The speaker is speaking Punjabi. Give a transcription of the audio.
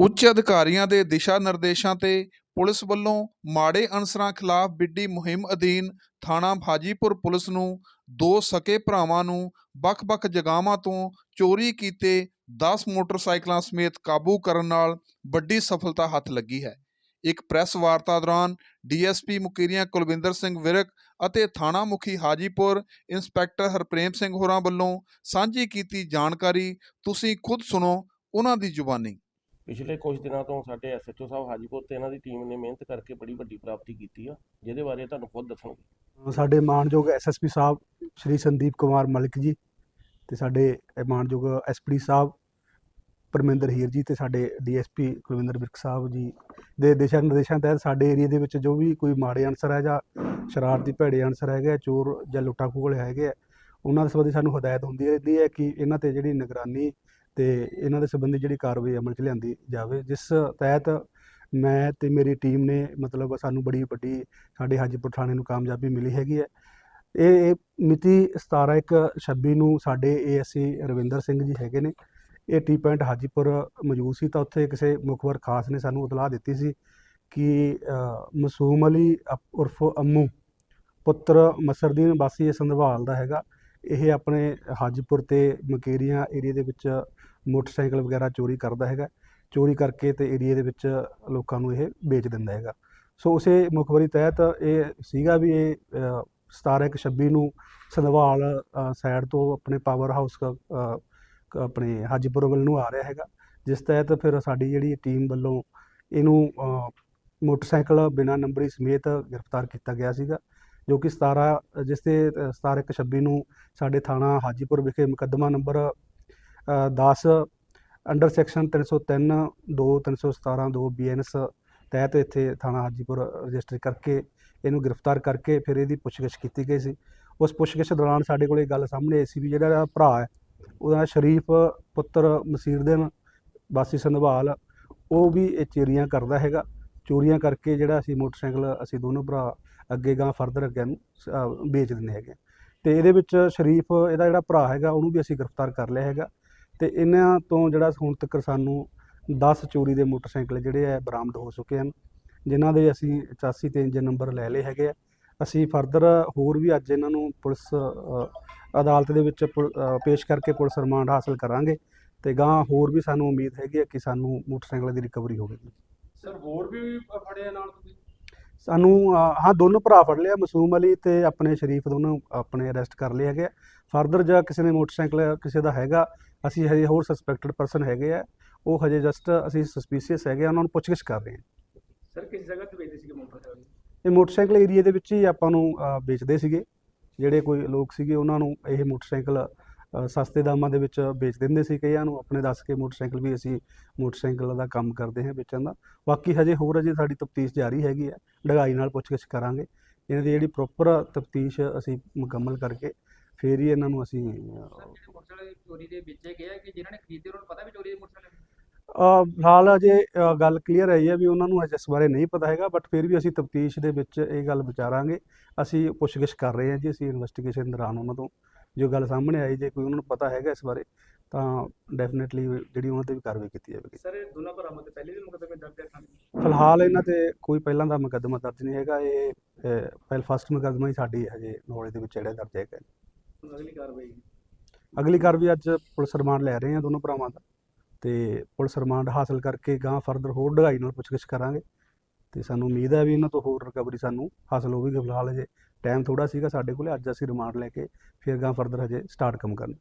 ਉੱਚ ਅਧਿਕਾਰੀਆਂ ਦੇ ਦਿਸ਼ਾ ਨਿਰਦੇਸ਼ਾਂ ਤੇ ਪੁਲਿਸ ਵੱਲੋਂ ਮਾੜੇ ਅਨਸਰਾਂ ਖਿਲਾਫ ਵਿੱਢੀ ਮੁਹਿੰਮ ਅਧੀਨ ਥਾਣਾ ਹਾਜੀਪੁਰ ਪੁਲਿਸ ਨੂੰ ਦੋ ਸਕੇ ਭਰਾਵਾਂ ਨੂੰ ਵੱਖ-ਵੱਖ ਜਗਾਵਾਂ ਤੋਂ ਚੋਰੀ ਕੀਤੇ 10 ਮੋਟਰਸਾਈਕਲਾਂ ਸਮੇਤ ਕਾਬੂ ਕਰਨ ਨਾਲ ਵੱਡੀ ਸਫਲਤਾ ਹੱਥ ਲੱਗੀ ਹੈ। ਇੱਕ ਪ੍ਰੈਸ ਵਾਰਤਾ ਦੌਰਾਨ ਡੀਐਸਪੀ ਮੁਕੀਰੀਆਂ ਕੁਲਵਿੰਦਰ ਸਿੰਘ ਵਿਰਕ ਅਤੇ ਥਾਣਾ ਮੁਖੀ ਹਾਜੀਪੁਰ ਇੰਸਪੈਕਟਰ ਹਰਪ੍ਰੇਮ ਸਿੰਘ ਹੋਰਾਂ ਵੱਲੋਂ ਸਾਂਝੀ ਕੀਤੀ ਜਾਣਕਾਰੀ ਤੁਸੀਂ ਖੁਦ ਸੁਣੋ ਉਹਨਾਂ ਦੀ ਜ਼ੁਬਾਨੀ। ਪਿਛਲੇ ਕੁਝ ਦਿਨਾਂ ਤੋਂ ਸਾਡੇ ਐਸਐਚਓ ਸਾਹਿਬ ਹਾਜੀਪੁਰ ਤੇ ਇਹਨਾਂ ਦੀ ਟੀਮ ਨੇ ਮਿਹਨਤ ਕਰਕੇ ਬੜੀ ਵੱਡੀ ਪ੍ਰਾਪਤੀ ਕੀਤੀ ਆ, ਜਿਹਦੇ ਬਾਰੇ ਤੁਹਾਨੂੰ ਖੁਦ ਦੱਸਣਗੇ। ਸਾਡੇ ਮਾਨਯੋਗ ਐਸਐਸਪੀ ਸਾਹਿਬ ਸ਼੍ਰੀ ਸੰਦੀਪ ਕੁਮਾਰ ਮਲਿਕ ਜੀ ਤੇ ਸਾਡੇ ਮਾਨਯੋਗ ਐਸਪੀ ਸਾਹਿਬ ਪਰਮਿੰਦਰ ਹੀਰ ਜੀ ਤੇ ਸਾਡੇ ਡੀਐਸਪੀ ਕੁਲਵਿੰਦਰ ਬਿਰਕ ਸਾਹਿਬ ਜੀ ਦੇ ਦਿਸ਼ਾ ਨਿਰਦੇਸ਼ਾਂ ਤਹਿਤ ਸਾਡੇ ਏਰੀਆ ਦੇ ਵਿੱਚ ਜੋ ਵੀ ਕੋਈ ਮਾੜੇ ਅਨਸਰ ਹੈ ਜਾਂ ਸ਼ਰਾਰਤੀ ਭੈੜੇ ਅਨਸਰ ਹੈਗੇ ਚੋਰ ਜਾਂ ਲੁੱਟਾਂ ਖੋਹ ਹੈਗੇ ਆ, ਉਹਨਾਂ ਦੇ ਸੰਬੰਧੀ ਸਾਨੂੰ ਹਦਾਇਤ ਹੁੰਦੀ ਰਹਿੰਦੀ ਹੈ ਕਿ ਇਹਨਾਂ ਤੇ ਜਿਹੜੀ ਨਿਗਰਾਨੀ ਤੇ ਇਹਨਾਂ ਦੇ ਸੰਬੰਧੀ ਜਿਹੜੀ ਕਾਰਵਾਈ ਅਮਲ 'ਚ ਲਿਆਂਦੀ ਜਾਵੇ, ਜਿਸ ਤਹਿਤ ਮੈਂ ਤੇ ਮੇਰੀ ਟੀਮ ਨੇ ਮਤਲਬ ਸਾਨੂੰ ਬੜੀ ਵੱਡੀ ਸਾਡੇ ਹਾਜੀਪੁਰ ਥਾਣੇ ਨੂੰ ਕਾਮਯਾਬੀ ਮਿਲੀ ਹੈਗੀ ਹੈ। ਇਹ ਇਹ ਮਿਤੀ 17 ਇੱਕ 26 ਨੂੰ ਸਾਡੇ ਏਐਸਸੀ ਰਵਿੰਦਰ ਸਿੰਘ ਜੀ ਹੈਗੇ ਨੇ। ਇਹ ਟੀ ਪੁਆਇੰਟ ਹਾਜੀਪੁਰ ਮੌਜੂਦ ਸੀ ਤਾਂ ਉੱਥੇ ਕਿਸੇ ਮੁਖਬਰ ਖਾਸ ਨੇ ਸਾਨੂੰ ਇਤਲਾਹ ਦਿੱਤੀ ਸੀ ਕਿ ਮਸੂਮ ਅਲੀ ਅਪ- ਉਰਫ ਅੰਮੂ ਪੁੱਤਰ ਮਸਰਦੀਨ ਵਾਸੀ ਇਹ ਸੰਧਵਾਲ ਦਾ ਹੈਗਾ। ਇਹ ਆਪਣੇ ਹਾਜੀਪੁਰ ਤੇ ਮਕੇਰੀਆਂ ਏਰੀਆ ਦੇ ਵਿੱਚ ਮੋਟਰਸਾਈਕਲ ਵਗੈਰਾ ਚੋਰੀ ਕਰਦਾ ਹੈਗਾ ਚੋਰੀ ਕਰਕੇ ਤੇ ਏਰੀਆ ਦੇ ਵਿੱਚ ਲੋਕਾਂ ਨੂੰ ਇਹ ਵੇਚ ਦਿੰਦਾ ਹੈਗਾ। ਸੋ ਉਸੇ ਮੁਖਬਰੀ ਤਹਿਤ ਇਹ ਸੀਗਾ ਵੀ ਇਹ ਅ, 17 ਇੱਕ 26 ਨੂੰ ਸੰਧਵਾਲ ਸਾਈਡ ਤੋਂ ਆਪਣੇ ਪਾਵਰ ਹਾਊਸ ਆਪਣੇ ਹਾਜੀਪੁਰ ਵੱਲ ਨੂੰ ਆ ਰਿਹਾ ਹੈਗਾ। ਜਿਸ ਤਹਿਤ ਫਿਰ ਸਾਡੀ ਜਿਹੜੀ ਟੀਮ ਵੱਲੋਂ ਇਹਨੂੰ ਮੋਟਰਸਾਈਕਲ ਬਿਨਾਂ ਨੰਬਰੀ ਸਮੇਤ ਗ੍ਰਿਫਤਾਰ ਕੀਤਾ ਗਿਆ ਸੀਗਾ ਜੋ ਕਿ 17 ਜਿਸ ਤੇ ਅ, 17 ਇੱਕ 26 ਨੂੰ ਸਾਡੇ ਥਾਣਾ ਹਾਜੀਪੁਰ ਵਿਖੇ ਮੁਕੱਦਮਾ ਨੰਬਰ 10 ਅੰਡਰ ਸੈਕਸ਼ਨ 303 2 317 2 ਬੀਐਨਐਸ ਤਹਿਤ ਇੱਥੇ ਥਾਣਾ ਹਾਜੀਪੁਰ ਰਜਿਸਟਰ ਕਰਕੇ ਇਹਨੂੰ ਗ੍ਰਿਫਤਾਰ ਕਰਕੇ ਫਿਰ ਇਹਦੀ ਪੁੱਛਗਿੱਛ ਕੀਤੀ ਗਈ ਸੀ। ਉਸ ਪੁੱਛਗਿੱਛ ਦੌਰਾਨ ਸਾਡੇ ਕੋਲ ਇਹ ਗੱਲ ਸਾਹਮਣੇ ਆਈ ਸੀ ਵੀ ਜਿਹੜਾ ਇਹਦਾ ਭਰਾ ਹੈ, ਉਹਦਾ ਸ਼ਰੀਫ ਪੁੱਤਰ ਮਸੀਰਦਨ ਵਾਸੀ ਸੰਧਵਾਲ, ਉਹ ਵੀ ਇਹ ਚੋਰੀਆਂ ਕਰਦਾ ਹੈਗਾ। ਚੋਰੀਆਂ ਕਰਕੇ ਜਿਹੜਾ ਅਸੀਂ ਮੋਟਰਸਾਈਕਲ ਅਸੀਂ ਦੋਨੋਂ ਭਰਾ ਅੱਗੇ ਗਾਂ ਫਰਦਰ ਅੱਗੇ ਨੂੰ ਵੇਚ ਦਿੰਦੇ ਹੈਗੇ। ਤੇ ਇਹਦੇ ਵਿੱਚ ਸ਼ਰੀਫ ਇਹਦਾ ਜਿਹੜਾ ਭਰਾ ਹੈਗਾ, ਉਹਨੂੰ ਵੀ ਅਸੀਂ ਗ੍ਰਿਫਤਾਰ ਕਰ ਲਿਆ ਹੈਗਾ। ਤੇ ਇਹਨਾਂ ਤੋਂ ਜਿਹੜਾ ਹੁਣ ਤੱਕ ਸਾਨੂੰ 10 ਚੋਰੀ ਦੇ ਮੋਟਰਸਾਈਕਲ ਜਿਹੜੇ ਆ ਬਰਾਮਦ ਹੋ ਚੁੱਕੇ ਹਨ, ਜਿਨ੍ਹਾਂ ਦੇ ਅਸੀਂ 84 ਤੇ ਇੰਜਨ ਨੰਬਰ ਲੈ ਲਏ ਹੈਗੇ ਆ। ਅਸੀਂ ਫਰਦਰ ਹੋਰ ਵੀ ਅੱਜ ਇਹਨਾਂ ਨੂੰ ਪੁਲਿਸ ਅਦਾਲਤ ਦੇ ਵਿੱਚ ਪੁਲ- ਪੇਸ਼ ਕਰਕੇ ਪੁਲਿਸ ਰਿਮਾਂਡ ਹਾਸਲ ਕਰਾਂਗੇ ਤੇ ਗਾਂ ਹੋਰ ਵੀ ਸਾਨੂੰ ਉਮੀਦ ਹੈਗੀ ਹੈ ਕਿ ਸਾਨੂੰ ਮੋਟਰਸਾਈਕਲ ਦੀ ਰਿਕਵਰੀ ਹੋਵੇਗੀ। ਸਰ, ਹੋਰ ਵੀ ਫੜੇ ਨਾਲ ਤੁਸੀਂ? ਸਾਨੂੰ ਹਾਂ ਦੋਨੋਂ ਭਰਾ ਫੜ ਲਿਆ ਮਸੂਮ ਅਲੀ ਤੇ ਆਪਣੇ ਸ਼ਰੀਫ ਦੋਨੋਂ ਆਪਣੇ ਅਰੈਸਟ ਕਰ ਲਏ ਹੈਗੇ ਫਰਦਰ ਜਾਂ ਕਿਸੇ ਨੇ ਮੋਟਰਸਾਈਕਲ ਕਿਸੇ ਦਾ ਹੈਗਾ ਅਸੀਂ ਹਜੇ ਹੋਰ ਸਸਪੈਕਟਡ ਪਰਸਨ ਹੈਗੇ ਆ। ਉਹ ਹਜੇ ਜਸਟ ਅਸੀਂ ਸਸਪੀਸੀਅਸ ਹੈਗੇ ਆ ਉਹਨਾਂ ਨੂੰ ਪੁੱਛਗਿੱਛ ਕਰ ਰਹੇ ਹਾਂ ਸਰ ਕਿਸ ਜਗ੍ਹਾ ਤੇ ਵੇਚਦੇ ਸੀਗੇ ਮੋਟਰਸਾਈਕਲ? ਇਹ ਮੋਟਰਸਾਈਕਲ ਏਰੀਆ ਦੇ ਵਿੱਚ ਹੀ ਆਪਾਂ ਨੂੰ ਵੇਚਦੇ ਸੀਗੇ। ਜਿਹੜੇ ਕੋਈ ਲੋਕ ਸੀਗੇ ਉਹਨਾਂ ਨੂੰ ਇਹ ਮੋਟਰਸਾਈਕਲ ਸਸਤੇ ਦਾਮਾਂ ਦੇ ਵਿੱਚ ਵੇਚ ਦਿੰਦੇ ਸੀ ਕਈਆਂ ਨੂੰ। ਆਪਣੇ ਦੱਸ ਕੇ ਮੋਟਰਸਾਈਕਲ ਵੀ ਅਸੀਂ ਮੋਟਰਸਾਈਕਲ ਦਾ ਕੰਮ ਕਰਦੇ ਹਾਂ ਵੇਚਣ ਦਾ। ਬਾਕੀ ਹਜੇ ਹੋਰ ਅਜੇ ਸਾਡੀ ਤਫਤੀਸ਼ ਜਾਰੀ ਹੈਗੀ ਹੈ। ਡਗਾਈ ਨਾਲ ਪੁੱਛਗਿੱਛ ਕਰਾਂਗੇ। ਇਹਨਾਂ ਦੀ ਜਿਹੜੀ ਪ੍ਰੋਪਰ ਤਫਤੀਸ਼ ਅਸੀਂ ਮੁਕੰਮਲ ਕਰਕੇ ਫੇਰ ਹੀ ਇਹਨਾਂ ਨੂੰ ਅਸੀਂ ਮੋਟਰਸਾਈਕਲ ਚੋਰੀ ਦੇ ਵੇਚੇ ਗਏ ਕਿ ਜਿਨ੍ਹਾਂ ਨੇ ਖਰੀਦੇ ਉਹਨਾਂ ਨੂੰ ਪਤਾ ਵੀ ਚੋਰੀ ਦੇ ਮੋਟਰਸਾਈਕਲ ਫਿਲਹਾਲ ਅਜੇ ਗੱਲ ਕਲੀਅਰ ਹੈ ਵੀ ਉਹਨਾਂ ਨੂੰ ਅਜੇ ਇਸ ਬਾਰੇ ਨਹੀਂ ਪਤਾ ਹੈਗਾ ਬਟ ਫਿਰ ਵੀ ਅਸੀਂ ਤਫਤੀਸ਼ ਦੇ ਵਿੱਚ ਇਹ ਗੱਲ ਵਿਚਾਰਾਂਗੇ। ਅਸੀਂ ਪੁੱਛਗਿੱਛ ਕਰ ਰਹੇ ਹਾਂ ਜੀ ਅਸੀਂ ਇਨਵੈਸਟੀਗੇਸ਼ਨ ਦੌਰਾਨ ਉਹਨਾਂ ਤੋਂ। ਜੋ ਗੱਲ ਸਾਹਮਣੇ ਆਈ ਜੇ ਕੋਈ ਉਹਨਾਂ ਨੂੰ ਪਤਾ ਹੈਗਾ ਇਸ ਬਾਰੇ ਤਾਂ ਡੈਫੀਨਿਟਲੀ ਜਿਹੜੀ ਉਹਨਾਂ ਤੇ ਵੀ ਕਾਰਵਾਈ ਕੀਤੀ ਜਾਵੇਗੀ। ਸਰ ਇਹ ਦੋਨਾਂ ਭਰਾਵਾਂ ਤੇ ਪਹਿਲੇ ਵੀ ਮੁਕਦਮੇ ਦਰਜ ਹੈ ਥਾਣੇ ਫਿਲਹਾਲ ਇਹਨਾਂ ਤੇ ਕੋਈ ਪਹਿਲਾਂ ਦਾ ਮੁਕੱਦਮਾ ਦਰਜ ਨਹੀਂ ਹੈਗਾ ਇਹ ਪਹਿਲ ਫਸਟ ਮੁਕੱਦਮਾ ਹੀ ਸਾਡੀ ਹਜੇ ਨੌਲੇਜ ਦੇ ਵਿੱਚ ਜਿਹੜਾ ਦਰਜ ਹੈਗਾ। ਅਗਲੀ ਕਾਰਵਾਈ ਅਗਲੀ ਕਾਰਵਾਈ ਅੱਜ ਪੁਲਿਸ ਰਿਮਾਂਡ ਲੈ ਰਹੇ ਹਾਂ ਦੋਨੋਂ ਭਰਾਵਾਂ ਦਾ ਤੇ ਪੁਲਿਸ ਰਿਮਾਂਡ ਹਾਸਲ ਕਰਕੇ ਗਾਂ ਫਰਦਰ ਹੋਰ ਡੂੰਘਾਈ ਨਾਲ ਪੁੱਛਗਿੱਛ ਕਰਾਂਗੇ। ਤੇ ਸਾਨੂੰ ਉਮੀਦ ਹੈ ਵੀ ਇਹਨਾਂ ਤੋਂ ਹੋਰ ਰਿਕਵਰੀ ਸਾਨੂੰ ਹਾਸਲ ਹੋਵੇਗੀ ਫਿਲਹਾਲ ਅਜੇ ਟਾਈਮ ਥੋੜਾ ਸੀਗਾ ਸਾਡੇ ਕੋਲੇ, ਅੱਜ ਅਸੀਂ ਰਿਮਾਂਡ ਲੈ ਕੇ ਫਿਰ ਗਾਂ ਫਰਦਰ ਹਜੇ ਸਟਾਰਟ ਕੰਮ ਕਰਨਾ।